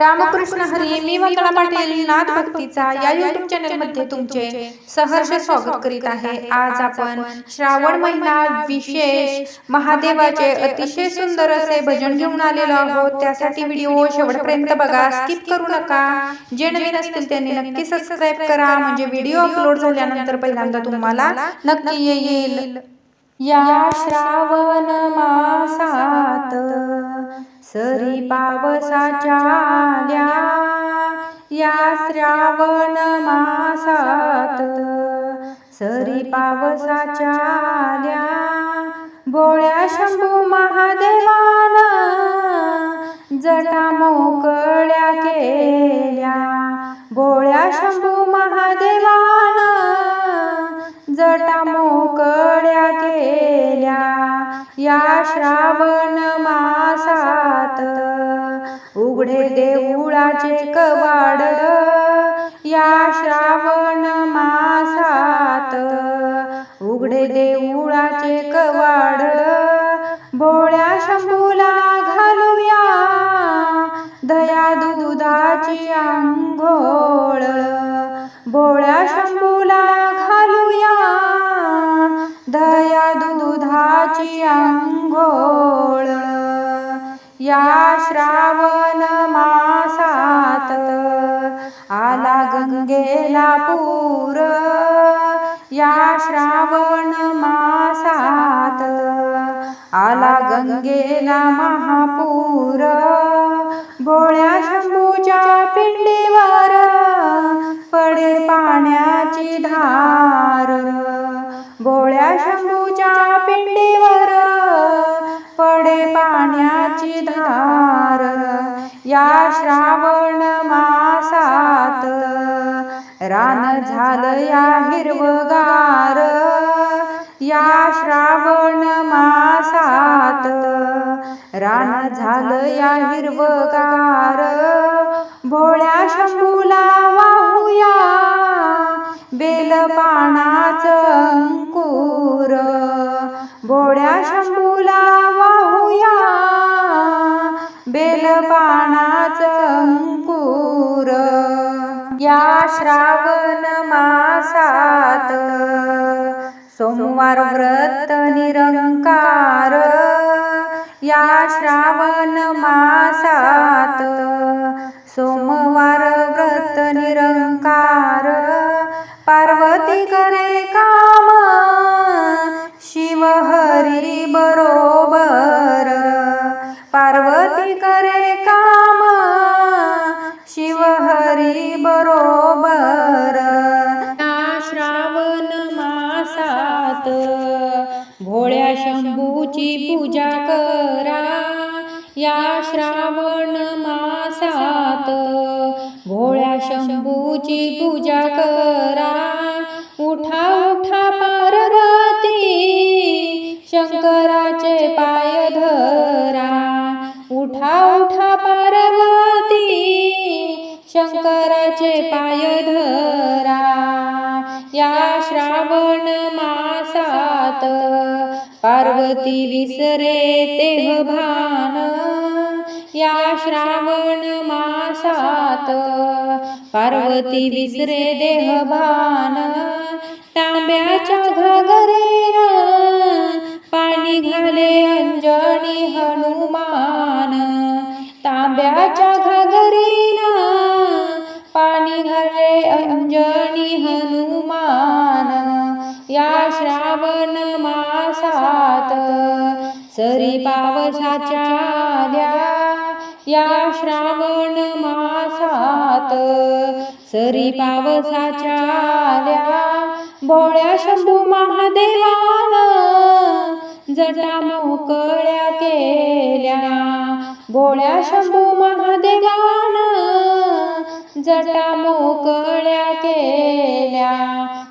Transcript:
रामकृष्ण हरी मी वंदना पाटील नाथ भक्तीचा या युट्यूब चॅनलमध्ये तुमचे सहर्ष स्वागत करीत आहे. आज आपण श्रावण महिना विशेष महादेवाचे अतिशय सुंदर असे भजन घेऊन आलेलो आहोत. त्यासाठी व्हिडिओ शेवटपर्यंत बघा. स्किप करू नका. जे नवीन असतील त्यांनी नक्की सबस्क्राईब करा. म्हणजे व्हिडिओ अपलोड झाल्यानंतर पहिल्यांदा तुम्हाला नक्की येईल. या श्रावण मासात सरी पावसाच्या आल्या या श्रावण मासात. सरी पावसाच्या आल्या बोळ्या शंभू महादेवान जटा मोकळ्या केल्या. बोळ्या शंभू महादेवान या श्रावण मासात उघडे देऊळाचे कवाड या श्रावण मासात उघडे देऊळाचे कवाड भोळ्या शंभूला घालूया दया दुधाची आंघोळ. भोळ्या शंभूला अंघोळ या श्रावण मासात आला गंगेला पूर. या श्रावण मासात आला गंगेला महापूर. भोळ्या शंभूच्या पिंडीवर पडे पाण्याची धार. भोळ्या शंभूच्या पिंडीवर पाण्याची धार या श्रावण मासात. रान झालं या हिरवगार या श्रावण मासात. रान झालं या हिरवगार भोळ्या शंभूला वाहूया बेल पानाचं अंकुर. भोळ्या शंभूला श्रावण मासात. सोमवार व्रत निरंकार. या श्रावण मासात. सोमवार व्रत निरंकार. पार्वती शंभूची पूजा करा. या श्रावण मासात भोळ्या शंभूची पूजा करा. उठा उठा पार्वती शंकराचे पाय धरा. उठा उठा पार्वती शंकराचे पाय धरा. या श्रावण जात पार्वती विसरे तेह भान. या श्रावण मासात पार्वती विसरे देह भान. तांब्याच्या घागरेन पाणी घाले अंजनी हनुमान. तांब्याच्या घागरीन पाणी घाले अंजनी हनुमान. या श्रावण मासात सरी पावसाच्या आल्या. या श्रावण मासात सरी पावसाच्या आल्या. भोळ्या शंभू महादेवान जटा मोकळ्या केल्या. भोळ्या शंभू महादेवान जटा मोकळ्या केल्या.